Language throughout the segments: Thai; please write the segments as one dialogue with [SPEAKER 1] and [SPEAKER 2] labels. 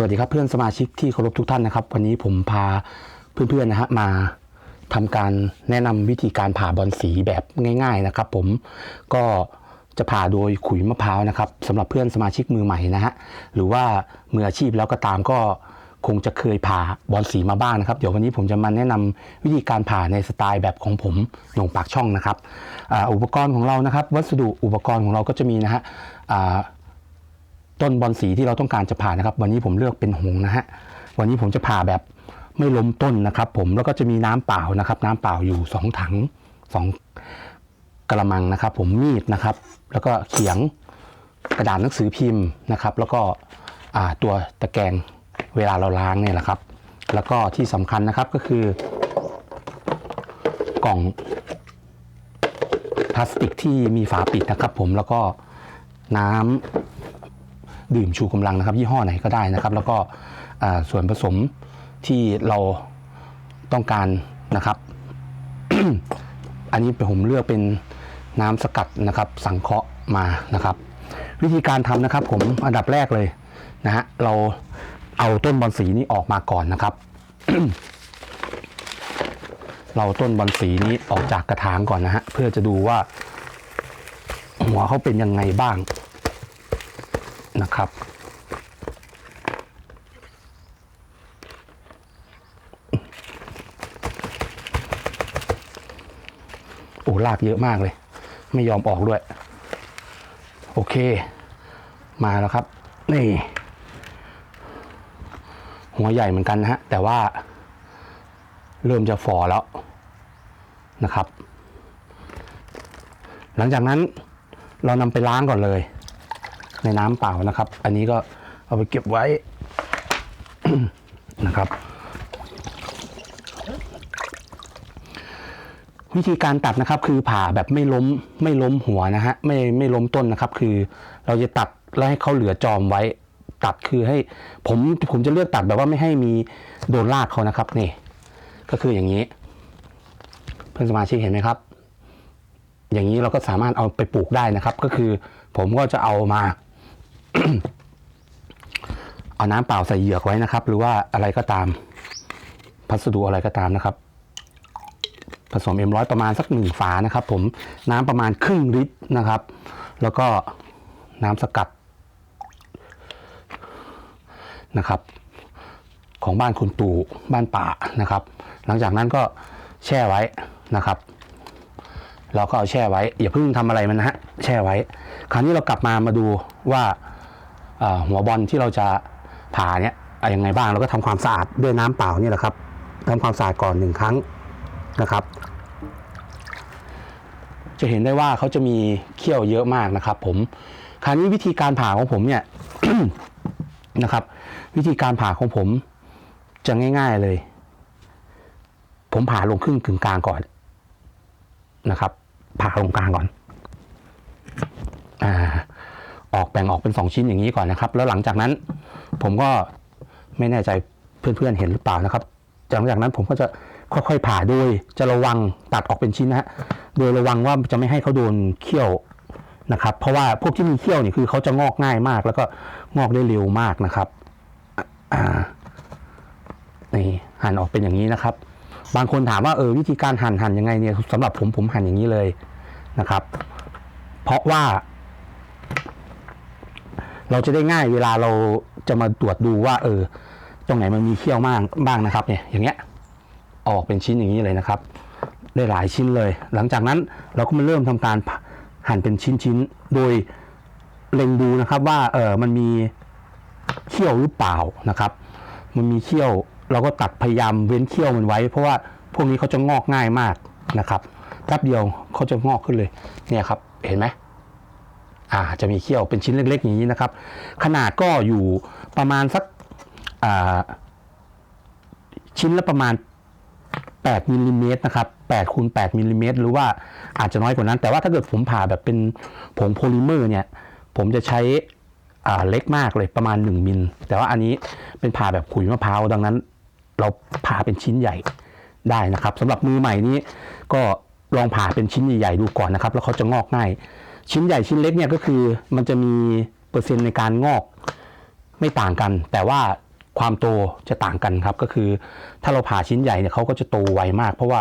[SPEAKER 1] สวัสดีครับเพื่อนสมาชิกที่เคารพทุกท่านนะครับ วันนี้ผมพาเพื่อนๆนะฮะมาทำการแนะนำวิธีการผ่าบอลสีแบบง่าย ๆนะครับ ผมก็จะผ่าโดยขุยมะพร้าวนะครับสำหรับเพื่อนสมาชิกมือใหม่นะฮะหรือว่ามืออาชีพแล้วก็ตามก็คงจะเคยผ่าบอลสีมาบ้างนะครับ เดี๋ยววันนี้ผมจะมาแนะนำวิธีการผ่าในสไตล์แบบของผมหนงปากช่องนะครับออุปกรณ์ของเรานะครับ วัสดุอุปกรณ์ของเราก็จะมีนะฮะอ่า ต้นบอลสีที่เราต้องการจะผ่านะครับ วันนี้ผมเลือกเป็นหงนะฮะวันนี้ผมจะผ่าแบบไม่ล้มต้นนะครับ ผมแล้วก็จะมีน้ำเปล่านะครับ น้ำเปล่าอยู่สองถังสองกระมังนะครับ ผมมีดนะครับ แล้วก็เขียงกระดาษหนังสือพิมพ์นะครับ แล้วก็ตัวตะแกรงเวลาเราล้างเนี่ยแหละครับ แล้วก็ที่สำคัญนะครับก็คือกล่องพลาสติกที่มีฝาปิดนะครับ ผมแล้วก็น้ำ ดื่มชูกำลังนะครับ ยี่ห้อไหนก็ได้นะครับ แล้วก็ส่วนผสมที่เราต้องการนะครับ อันนี้ผมเลือกเป็นน้ำสกัดนะครับ สังเคราะห์มานะครับ วิธีการทำนะครับ ผมอันดับแรกเลยนะฮะเราเอาต้นบอลสีนี้ออกมาก่อนนะครับ เราต้นบอลสีนี้ออกจากกระถางก่อนนะฮะเพื่อจะดูว่า หัวเขาเป็นยังไงบ้าง นะครับ โอ้ลากเยอะมากเลย ไม่ยอมออกด้วย โอเค มาแล้วครับ นี่ หัวใหญ่เหมือนกันนะฮะ แต่ว่า เริ่มจะฝ่อแล้วนะครับ หลังจากนั้นเรานำไปล้างก่อนเลย ในน้ำเปล่านะครับ อันนี้ก็เอาไปเก็บไว้นะครับ วิธีการตัดนะครับ คือผ่าแบบไม่ล้มไม่ล้มหัวนะฮะไม่ไม่ล้มต้นนะครับ คือเราจะตัดแล้วให้เขาเหลือจอมไว้ตัดคือให้ผมผมจะเลือกตัดแบบว่าไม่ให้มีโดนรากเขานะครับนี่ ก็คืออย่างนี้ เพื่อนสมาชิกเห็นไหมครับ อย่างนี้เราก็สามารถเอาไปปลูกได้นะครับ ก็คือผมก็จะเอามา เอาน้ำเปล่าใส่เหยือกไว้นะครับ หรือว่าอะไรก็ตาม พัสดุอะไรก็ตามนะครับ ผสมเอ็มร้อยประมาณสักหนึ่งฝานะครับ ผมน้ำประมาณครึ่งลิตรนะครับ แล้วก็น้ำสกัดนะครับ ของบ้านคุณตู่บ้านป่านะครับ หลังจากนั้นก็แช่ไว้นะครับ เราก็เอาแช่ไว้อย่าเพิ่งทำอะไรมันนะฮะแช่ไว้ คราวนี้เรากลับมามาดูว่า หัวบอลที่เราจะผ่าเนี่ยอะไรยังไงบ้างเราก็ทำความสะอาดด้วยน้ำเปล่านี่แหละครับทำความสะอาดก่อนหนึ่งครั้งนะครับ จะเห็นได้ว่าเขาจะมีเขี้ยวเยอะมากนะครับ ผมคราวนี้วิธีการผ่าของผมเนี่ยนะครับ วิธีการผ่าของผมจะง่าย ๆเลย ผมผ่าลงครึ่งกึ่งกลางก่อนนะครับ ผ่าลงกลางก่อน ออกแบ่งออกเป็นสองชิ้นอย่างนี้ก่อนนะครับ แล้วหลังจากนั้นผมก็ไม่แน่ใจเพื่อนๆเห็นหรือเปล่านะครับหลังจากนั้นผมก็จะค่อยๆผ่าโดยจะระวังตัดออกเป็นชิ้นนะฮะโดยระวังว่าจะไม่ให้เขาโดนเขี้ยวนะครับ เพราะว่าพวกที่มีเขี้ยวนี่คือเขาจะงอกง่ายมาก แล้วก็งอกได้เร็วมากนะครับนี่หั่นออกเป็นอย่างนี้นะครับ บางคนถามว่าเออวิธีการหั่นหั่นยังไงเนี่ยสำหรับผมผมหั่นอย่างนี้เลยนะครับ เพราะว่า เราจะได้ง่ายเวลาเราจะมาตรวจดูว่า เออ ตรงไหนมันมีเขี้ยวมากบ้างนะครับ เนี่ย อย่างเงี้ย ออกเป็นชิ้นอย่างนี้เลยนะครับ ได้หลายชิ้นเลย หลังจากนั้นเราก็มาเริ่มทำการหั่นเป็นชิ้นๆ โดยเล็งดูนะครับว่า เออมันมีเขี้ยวหรือเปล่านะครับ มันมีเขี้ยว เราก็ตัดพยายามเว้นเขี้ยวมันไว้ เพราะว่าพวกนี้เขาจะงอกง่ายมากนะครับแป๊บเดียวเขาจะงอกขึ้นเลย เนี่ยครับ เห็นไหม อ่าจะมีเขี้ยวเป็นชิ้นเล็กๆอย่างนี้นะครับ ขนาดก็อยู่ประมาณสักอ่าชิ้นละประมาณ8มิลลิเมตรนะครับ8คูณ8มิลลิเมตรหรือว่าอาจจะน้อยกว่านั้น แต่ว่าถ้าเกิดผมผ่าแบบเป็นผงโพลิเมอร์เนี่ย ผมจะใช้เล็กมากเลยประมาณ 1มิล แต่ว่าอันนี้เป็นผ่าแบบขุยมะพร้าวดังนั้น เราผ่าเป็นชิ้นใหญ่ได้นะครับสำหรับมือใหม่นี้ก็ลองผ่าเป็นชิ้นใหญ่ๆดูก่อนนะครับ แล้วเขาจะงอกง่าย ชิ้นใหญ่ชิ้นเล็กเนี่ยก็คือมันจะมีเปอร์เซ็นต์ในการงอกไม่ต่างกัน แต่ว่าความโตจะต่างกันครับ ก็คือถ้าเราผ่าชิ้นใหญ่เนี่ยเขาก็จะโตไวมาก เพราะว่า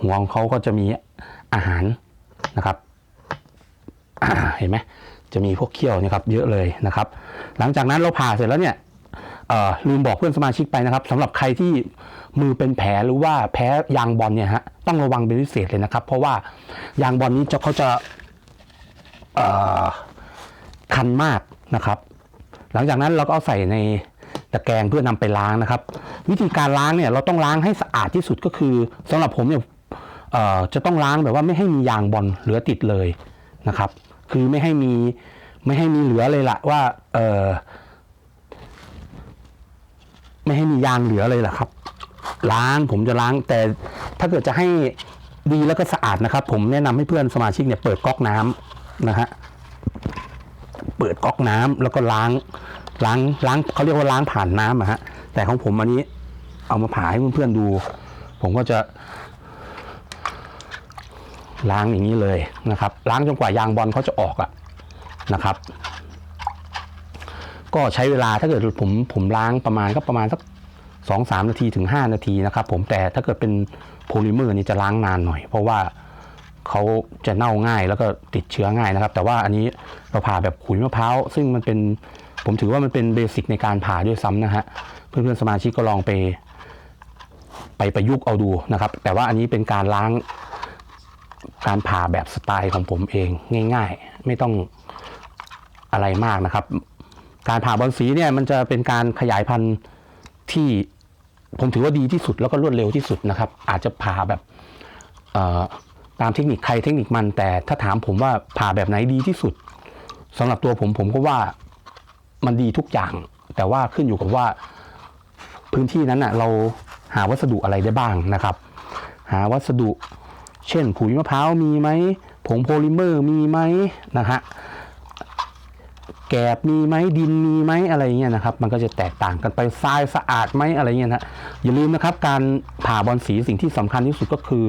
[SPEAKER 1] หัวของเขาก็จะมีอาหารนะครับเห็นไหมจะมีพวกเขี้ยวนะครับเยอะเลยนะครับ หลังจากนั้นเราผ่าเสร็จแล้วเนี่ยลืมบอกเพื่อนสมาชิกไปนะครับสำหรับใครที่มือเป็นแผลหรือว่าแพ้ยางบอลเนี่ยฮะต้องระวังเป็นพิเศษเลยนะครับ เพราะว่ายางบอลนี้จะเขาจะ คันมากนะครับ หลังจากนั้นเราก็เอาใส่ในตะแกรงเพื่อนำไปล้างนะครับ วิธีการล้างเนี่ยเราต้องล้างให้สะอาดที่สุดก็คือสำหรับผมเนี่ยจะต้องล้างแบบว่าไม่ให้มียางบอลเหลือติดเลยนะครับ คือไม่ให้มีไม่ให้มีเหลือเลยละว่าเออไม่ให้มียางเหลือเลยล่ะครับ ล้างผมจะล้างแต่ถ้าเกิดจะให้ดีแล้วก็สะอาดนะครับ ผมแนะนำให้เพื่อนสมาชิกเนี่ยเปิดก๊อกน้ำ นะฮะเปิดก๊อกน้ำแล้วก็ล้างล้างล้างเขาเรียกว่าล้างผ่านน้ำอะฮะ แต่ของผมอันนี้เอามาผ่าให้เพื่อนๆดู ผมก็จะล้างอย่างนี้เลยนะครับ ล้างจนกว่ายางบอลเขาจะออกอะนะครับ ก็ใช้เวลาถ้าเกิดผมผมล้างประมาณก็ประมาณสักสองสามนาทีถึงห้านาทีนะครับ ผมแต่ถ้าเกิดเป็นโพลิเมอร์นี่จะล้างนานหน่อย เพราะว่า เขาจะเน่าง่ายแล้วก็ติดเชื้อง่ายนะครับ แต่ว่าอันนี้เราผ่าแบบขุยมะพร้าวซึ่งมันเป็นผมถือว่ามันเป็นเบสิกในการผ่าด้วยซ้ำนะฮะเพื่อนๆสมาชิกก็ลองไป ไปประยุกต์เอาดูนะครับ แต่ว่าอันนี้เป็นการล้างการผ่าแบบสไตล์ของผมเองง่าย ๆ ไม่ต้องอะไรมากนะครับ การผ่าบอลสีเนี่ยมันจะเป็นการขยายพันธุ์ที่ผมถือว่าดีที่สุดแล้วก็รวดเร็วที่สุดนะครับ อาจจะผ่าแบบ ตามเทคนิคใครเทคนิคมัน แต่ถ้าถามผมว่าผ่าแบบไหนดีที่สุดสำหรับตัวผมผมก็ว่ามันดีทุกอย่าง แต่ว่าขึ้นอยู่กับว่าพื้นที่นั้นน่ะเราหาวัสดุอะไรได้บ้างนะครับ หาวัสดุ เช่นผุยมะพร้าวมีไหมผงโพลิเมอร์มีไหมนะฮะแกบมีไหมดินมีไหมอะไรเงี้ยนะครับ มันก็จะแตกต่างกันไปทรายสะอาดไหมอะไรเงี้ยนะอย่าลืมนะครับ การผ่าบอลสีสิ่งที่สำคัญที่สุดก็คือ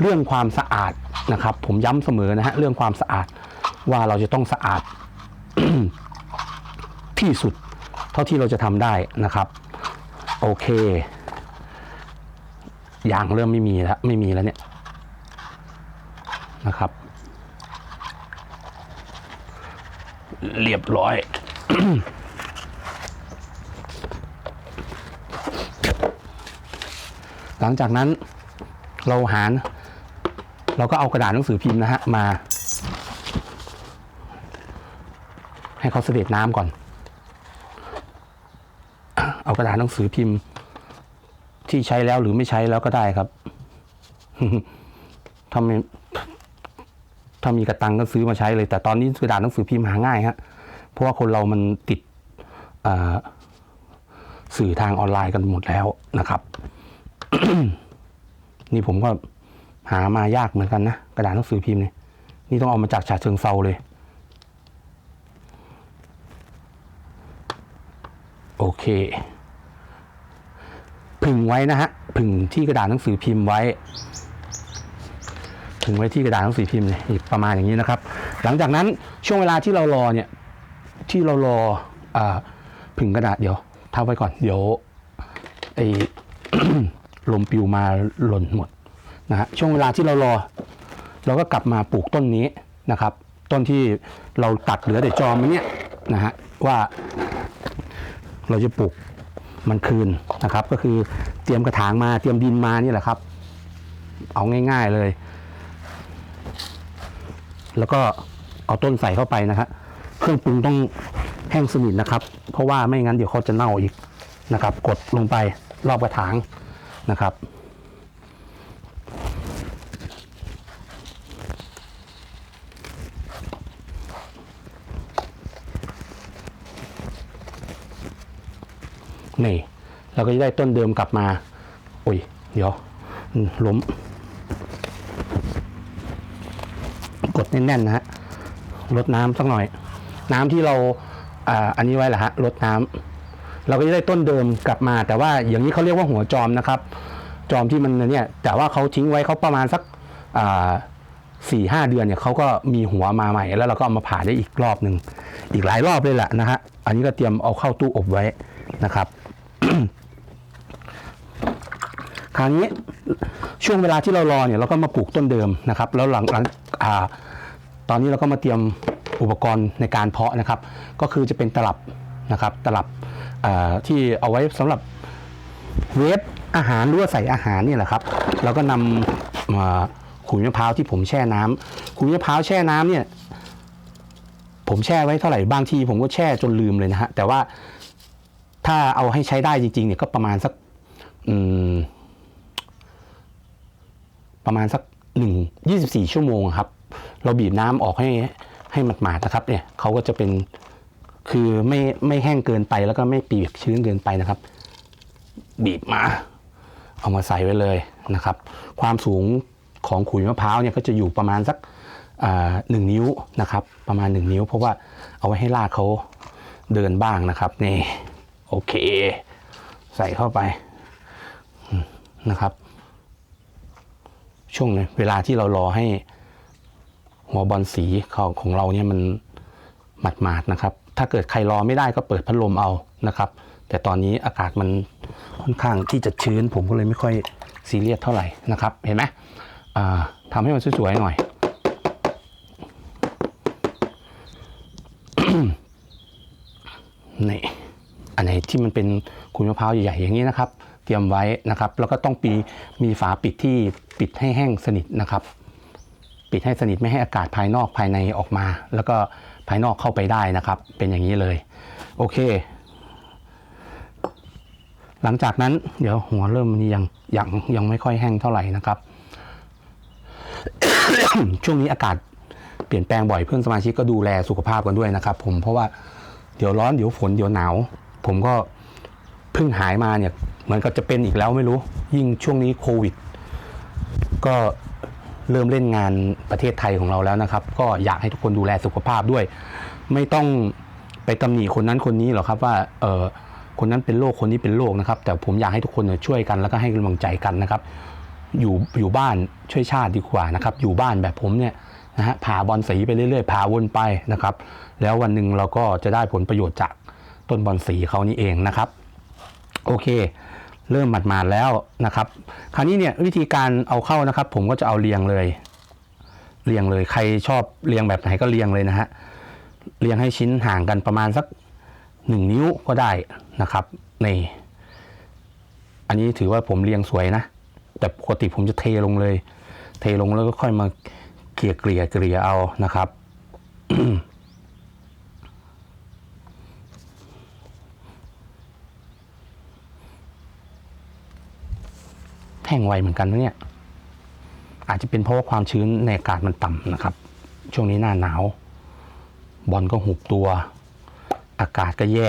[SPEAKER 1] เรื่องความสะอาดนะครับ ผมย้ำเสมอนะฮะเรื่องความสะอาดว่าเราจะต้องสะอาดที่สุด เท่าที่เราจะทำได้นะครับ โอเคยางเริ่มไม่มีแล้วไม่มีแล้วเนี่ยนะครับ เรียบร้อยหลังจากนั้นเราหาร เราก็เอากระดาษหนังสือพิมพ์นะฮะมา ให้เขาเสด็จน้ำก่อน เอากระดาษหนังสือพิมพ์ ที่ใช้แล้วหรือไม่ใช้แล้วก็ได้ครับถ้าไม่ถ้ามีกระตังก็ซื้อมาใช้เลย แต่ตอนนี้กระดาษหนังสือพิมพ์หาง่ายฮะเพราะว่าคนเรามันติดสื่อทางออนไลน์กันหมดแล้วนะครับ นี่ผมก็ หามายากเหมือนกันนะ กระดาษหนังสือพิมพ์เนี่ยนี่ต้องเอามาจากฉะเชิงเซาเลย โอเค ผึ่งไว้นะฮะผึ่งที่กระดาษหนังสือพิมพ์ไว้ถึงไว้ที่กระดาษหนังสือพิมพ์เนี่ยประมาณอย่างนี้นะครับ หลังจากนั้นช่วงเวลาที่เรารอเนี่ยที่เรารออผึ่งกระดาษเดี๋ยวทับไว้ก่อนเดี๋ยวไอ้ลมปิวมาหล่นหมด นะฮะช่วงเวลาที่เรารอ เราก็กลับมาปลูกต้นนี้นะครับ ต้นที่เราตัดเหลือแต่จอมมันเนี่ยนะฮะว่าเราจะปลูกมันคืนนะครับ ก็คือเตรียมกระถางมาเตรียมดินมานี่แหละครับ เอาง่าย ๆเลย แล้วก็เอาต้นใส่เข้าไปนะฮะเครื่องปรุงต้องแห้งสนิทนะครับ เพราะว่าไม่งั้นเดี๋ยวเขาจะเน่าอีกนะครับ กดลงไปรอบกระถางนะครับ นี่เราก็จะได้ต้นเดิมกลับมาโอ้ยเดี๋ยวล้มกดแน่นๆนะฮะลดน้ำสักหน่อย น้ำที่เราอ่าอันนี้ไว้แหละฮะลดน้ำเราก็จะได้ต้นเดิมกลับมา แต่ว่าอย่างนี้เขาเรียกว่าหัวจอมนะครับ จอมที่มันเนี่ยแต่ว่าเขาทิ้งไว้เขาประมาณสักอ่าสี่ห้าเดือนเนี่ยเขาก็มีหัวมาใหม่ แล้วเราก็เอามาผ่าได้อีกรอบหนึ่งอีกหลายรอบเลยแหละนะฮะอันนี้ก็เตรียมเอาเข้าตู้อบไว้นะครับ คราวนี้ช่วงเวลาที่เรารอเนี่ยเราก็มาปลูกต้นเดิมนะครับ แล้วหลังหลังอ่าตอนนี้เราก็มาเตรียมอุปกรณ์ในการเพาะนะครับ ก็คือจะเป็นตลับนะครับตลับที่เอาไว้สำหรับเวฟอาหารหรือว่าใส่อาหารนี่แหละครับ เราก็นำาขุยมะพร้าวที่ผมแช่น้ำขุยมะพร้าวแช่น้ำเนี่ยผมแช่ไว้เท่าไหร่บางทีผมก็แช่จนลืมเลยนะฮะแต่ว่า ถ้าเอาให้ใช้ได้จริงๆเนี่ยก็ประมาณสักประมาณสักหนึ่งยี่สิบสี่ชั่วโมงครับ เราบีบน้ำออกให้ให้หมาดๆนะครับ เนี่ยเขาก็จะเป็นคือไม่ไม่แห้งเกินไปแล้วก็ไม่เปียกชื้นเกินไปนะครับ บีบมา เอามาใส่ไว้เลยนะครับ ความสูงของขุยมะพร้าวเนี่ยก็จะอยู่ประมาณสักหนึ่งนิ้วนะครับ ประมาณหนึ่งนิ้ว เพราะว่าเอาไว้ให้รากเขาเดินบ้างนะครับนี่ โอเค ใส่เข้าไปนะครับ ช่วงเนี่ยเวลาที่เรารอให้หัวบอลสีของของเราเนี่ยมันหมาดหมาดนะครับ ถ้าเกิดใครรอไม่ได้ก็เปิดพัดลมเอานะครับ แต่ตอนนี้อากาศมันค่อนข้างที่จะชื้น ผมก็เลยไม่ค่อยซีเรียสเท่าไหร่นะครับ เห็นไหมอ่าทำให้มันสวยๆหน่อย นี่ อันไหนที่มันเป็นขุยมะพร้าวใหญ่ๆอย่างนี้นะครับ เตรียมไว้นะครับ แล้วก็ต้องปีมีฝาปิดที่ปิดให้แห้งสนิทนะครับ ปิดให้สนิทไม่ให้อากาศภายนอกภายในออกมา แล้วก็ภายนอกเข้าไปได้นะครับ เป็นอย่างนี้เลย โอเค หลังจากนั้นเดี๋ยวหัวเริ่มยังยังยังไม่ค่อยแห้งเท่าไหร่นะครับ ช่วงนี้อากาศเปลี่ยนแปลงบ่อยเพื่อนสมาชิกก็ดูแลสุขภาพกันด้วยนะครับ ผมเพราะว่าเดี๋ยวร้อนเดี๋ยวฝนเดี๋ยวหนาว ผมก็เพิ่งหายมาเนี่ยเหมือนกับจะเป็นอีกแล้วไม่รู้ ยิ่งช่วงนี้โควิด ก็เริ่มเล่นงานประเทศไทยของเราแล้วนะครับ ก็อยากให้ทุกคนดูแลสุขภาพด้วย ไม่ต้องไปตำหนิคนนั้นคนนี้หรอกครับว่าเออคนนั้นเป็นโรคคนนี้เป็นโรคนะครับ แต่ผมอยากให้ทุกคนช่วยกันแล้วก็ให้กำลังใจกันนะครับ อยู่อยู่บ้านช่วยชาติดีกว่านะครับ อยู่บ้านแบบผมเนี่ยนะฮะผ่าบอลสีไปเรื่อยๆผ่าวนไปนะครับ แล้ววันหนึ่งเราก็จะได้ผลประโยชน์จาก ต้นบอลสีเขานี่เองนะครับ โอเค เริ่มหมาดมาแล้วนะครับ คราวนี้เนี่ยวิธีการเอาเข้านะครับ ผมก็จะเอาเรียงเลย เรียงเลยใครชอบเรียงแบบไหนก็เรียงเลยนะฮะเรียงให้ชิ้นห่างกันประมาณสักหนึ่งนิ้วก็ได้นะครับนี่อันนี้ถือว่าผมเรียงสวยนะ แต่ปกติผมจะเทลงเลย เทลงแล้วก็ค่อยมาเกลี่ยเกลี่ยเกลี่ยเอานะครับ แห้งไวเหมือนกันนะเนี่ย อาจจะเป็นเพราะว่าความชื้นในอากาศมันต่ำนะครับ ช่วงนี้หน้าหนาว บอลก็หุบตัว อากาศก็แย่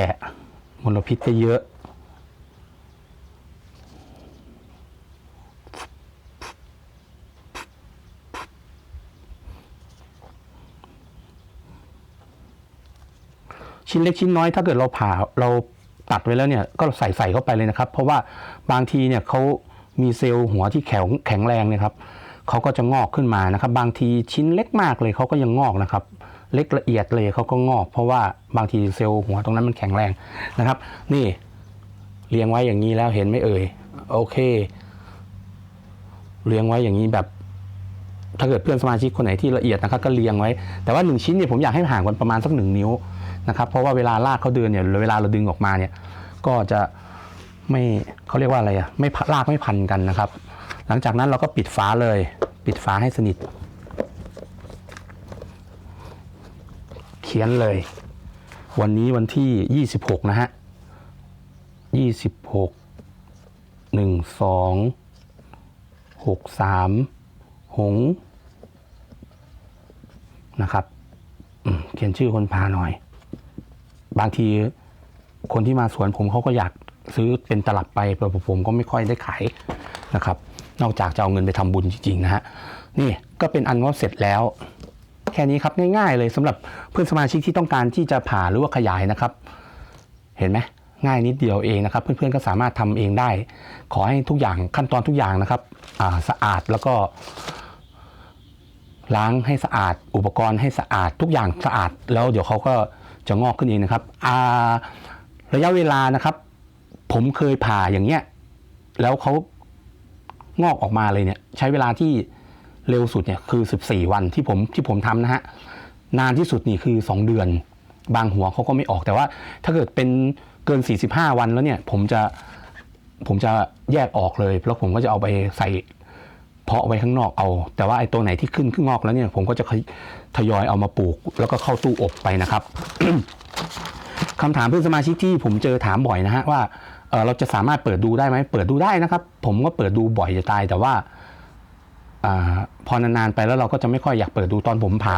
[SPEAKER 1] มลพิษก็เยอะ ชิ้นเล็กชิ้นน้อยถ้าเกิดเราผ่าเราตัดไว้แล้วเนี่ยก็ใส่ใส่เข้าไปเลยนะครับ เพราะว่าบางทีเนี่ยเขา มีเซลล์หัวที่แข็งแข็งแรงเนี่ยครับเขาก็จะงอกขึ้นมานะครับ บางทีชิ้นเล็กมากเลยเขาก็ยังงอกนะครับ เล็กละเอียดเลยเขาก็งอก เพราะว่าบางทีเซลล์หัวตรงนั้นมันแข็งแรงนะครับ นี่เรียงไว้อย่างนี้แล้วเห็นไหมเอ่ยโอเคเรียงไว้อย่างนี้แบบ ถ้าเกิดเพื่อนสมาชิกคนไหนที่ละเอียดนะครับ ก็เรียงไว้ แต่ว่าหนึ่งชิ้นเนี่ยผมอยากให้ห่างกันประมาณสักหนึ่งนิ้วนะครับ เพราะว่าเวลาลากเขาเดินเนี่ยเวลาเราดึงออกมาเนี่ย ก็จะ ไม่เขาเรียกว่าอะไรอะไม่ลากไม่พันกันนะครับ หลังจากนั้นเราก็ปิดฝาเลย ปิดฝาให้สนิท เขียนเลย วันนี้วันที่ 26 นะฮะ 26 12 63 หงส์นะครับเขียนชื่อคนพาหน่อย บางทีคนที่มาสวนผมเขาก็อยาก ซื้อเป็นตลับไปแต่ผมก็ไม่ค่อยได้ขายนะครับ นอกจากจะเอาเงินไปทำบุญจริงๆนะฮะนี่ก็เป็นอันว่าเสร็จแล้ว แค่นี้ครับง่ายๆเลยสำหรับเพื่อนสมาชิกที่ต้องการที่จะผ่าหรือว่าขยายนะครับ เห็นไหมง่ายนิดเดียวเองนะครับ เพื่อนๆก็สามารถทำเองได้ ขอให้ทุกอย่างขั้นตอนทุกอย่างนะครับาสะอาดแล้วก็ ล้างให้สะอาด อุปกรณ์ให้สะอาดทุกอย่างสะอาด แล้วเดี๋ยวเขาก็จะงอกขึ้นเองนะครับระยะเวลานะครับ ผมเคยผ่าอย่างเงี้ย แล้วเขางอกออกมาเลยเนี่ย ใช้เวลาที่เร็วสุดเนี่ยคือ 14 วันที่ผมที่ผมทำนะฮะ นานที่สุดนี่คือ 2 เดือน บางหัวเขาก็ไม่ออกแต่ว่า ถ้าเกิดเป็นเกิน 45 วันแล้วเนี่ย ผมจะผมจะแยกออกเลยแล้วผมก็จะเอาไปใส่เพาะไว้ข้างนอกเอา แต่ว่าไอ้ตัวไหนที่ขึ้นขึ้นงอกแล้วเนี่ย ผมก็จะทยอยเอามาปลูก แล้วก็เข้าตู้อบไปนะครับคำถามเพื่อนสมาชิกที่ผมเจอถามบ่อยนะฮะว่า เราจะสามารถเปิดดูได้ไหมเปิดดูได้นะครับ ผมก็เปิดดูบ่อยจะตายแต่ว่าอพอนานๆไปแล้วเราก็จะไม่ค่อยอยากเปิดดูตอนผมผ่า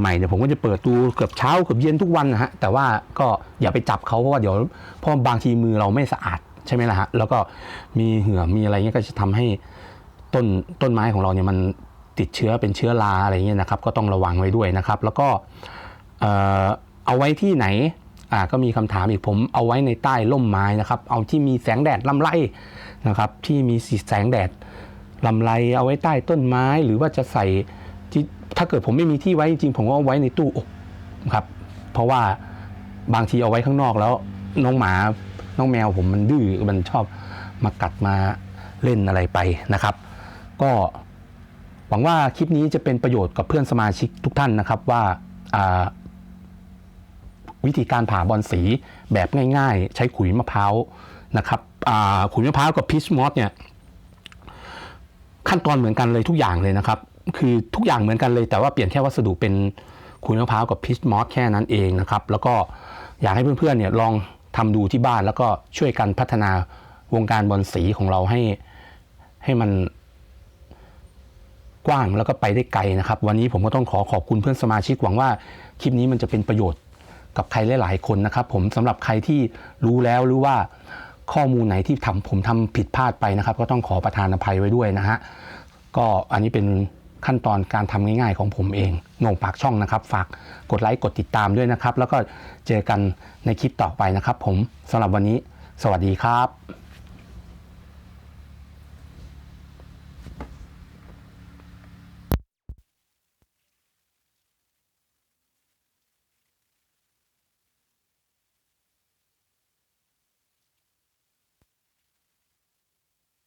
[SPEAKER 1] ใหม่ๆเนี่ยผมก็จะเปิดดูเกือบเช้าเกือบเย็นทุกวันนะฮะแต่ว่าก็อย่าไปจับเขาเพราะว่าเดี๋ยวเพราะบางทีมือเราไม่สะอาดใช่ไหมล่ะฮะแล้วก็มีเหื่อมีอะไรเงี้ยก็จะทำให้ต้นต้นไม้ของเราเนี่ยมันติดเชื้อเป็นเชื้อราอะไรเงี้ยนะครับ ก็ต้องระวังไว้ด้วยนะครับ แล้วก็เอาไว้ที่ไหน อ่าก็มีคำถามอีกผมเอาไว้ในใต้ร่มไม้นะครับ เอาที่มีแสงแดดลำไรนะครับ ที่มีสีแสงแดดลำไรเอาไว้ใต้ต้นไม้ หรือว่าจะใส่ที่ถ้าเกิดผมไม่มีที่ไว้จริงๆผมก็เอาไว้ในตู้อบครับ เพราะว่าบางทีเอาไว้ข้างนอกแล้วน้องหมาน้องแมวผมมันดื้อมันชอบมากัดมาเล่นอะไรไปนะครับ ก็หวังว่าคลิปนี้จะเป็นประโยชน์กับเพื่อนสมาชิกทุกท่านนะครับว่าอ่า วิธีการผ่าบอลสีแบบง่าย ๆ ใช้ขุยมะพร้าวนะครับขุยมะพร้าวกับพีชมอสเนี่ยขั้นตอนเหมือนกันเลยทุกอย่างเลยนะครับ คือทุกอย่างเหมือนกันเลยแต่ว่าเปลี่ยนแค่วัสดุเป็นขุยมะพร้าวกับพีชมอสแค่นั้นเองนะครับ แล้วก็อยากให้เพื่อนๆเนี่ยลองทำดูที่บ้านแล้วก็ช่วยกันพัฒนาวงการบอลสีของเราให้ให้มันกว้างแล้วก็ไปได้ไกลนะครับ วันนี้ผมก็ต้องขอขอบคุณเพื่อนสมาชิกหวังว่าคลิปนี้มันจะเป็นประโยชน์ กับใครหลายๆคนนะครับ ผมสำหรับใครที่รู้แล้วหรือว่าข้อมูลไหนที่ทำผมทำผิดพลาดไปนะครับ ก็ต้องขอประทานอภัยไว้ด้วยนะฮะก็อันนี้เป็นขั้นตอนการทำง่ายๆของผมเองงงปากช่องนะครับ ฝากกดไลค์กดติดตามด้วยนะครับ แล้วก็เจอกันในคลิปต่อไปนะครับ ผมสำหรับวันนี้ สวัสดีครับ